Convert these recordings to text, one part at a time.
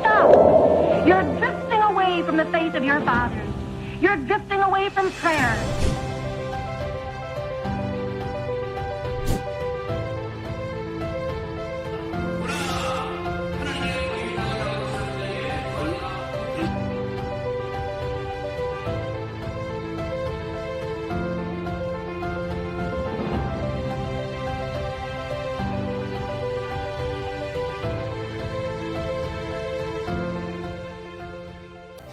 Stop! You're drifting away from the faith of your fathers. You're drifting away from prayer.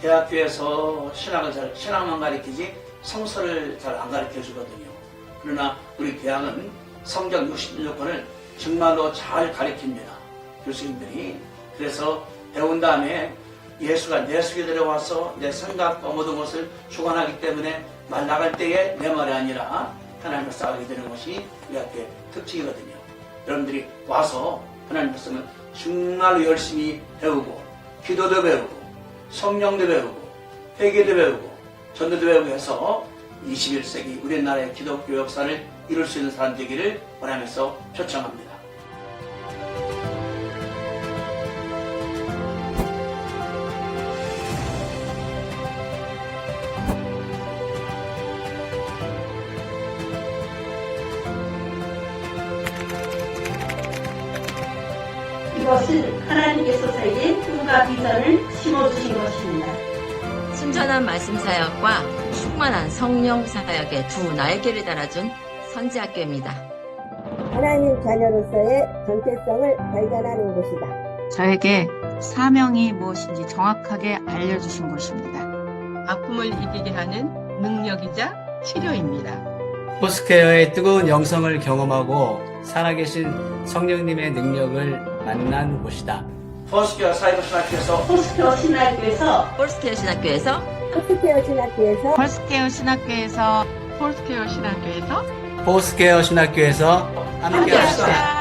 대학교에서 신학을 잘, 신학만 가르치지 성서를 잘 안 가르쳐 주거든요. 그러나 우리 대학은 성경 66권을 정말로 잘 가르칩니다. 교수님들이. 그래서 배운 다음에 예수가 내 속에 들어와서 내 생각과 모든 것을 주관하기 때문에 말 나갈 때에 내 말이 아니라 하나님을 쌓게 되는 것이 우리 학교의 특징이거든요. 여러분들이 와서 하나님 말씀을 정말로 열심히 배우고 기도도 배우고 성령도 배우고 회개도 배우고 전도도 배우고 해서 21세기 우리나라의 기독교 역사를 이룰 수 있는 사람 되기를 원하면서 초청합니다. 것은 하나님께서 저에게 꿈과 비전을 심어주신 것입니다. 순전한 말씀 사역과 충만한 성령 사역의 두 날개를 달아준 선지학교입니다. 하나님 자녀로서의 정체성을 발견하는 곳이다. 저에게 사명이 무엇인지 정확하게 알려주신 곳입니다. 아픔을 이기게 하는 능력이자 치료입니다. 포스케어의 뜨거운 영성을 경험하고 살아계신 성령님의 능력을 만난 곳이다. 포스키와 사이버 신학교에서 포스터 신학교에서 폴스케어 신학교에서 헬스케어 신학교에서 펄스케어 신학교에서 폴스케어 신학교에서 포스케어 신학교에서 함께 합시다. 합시다.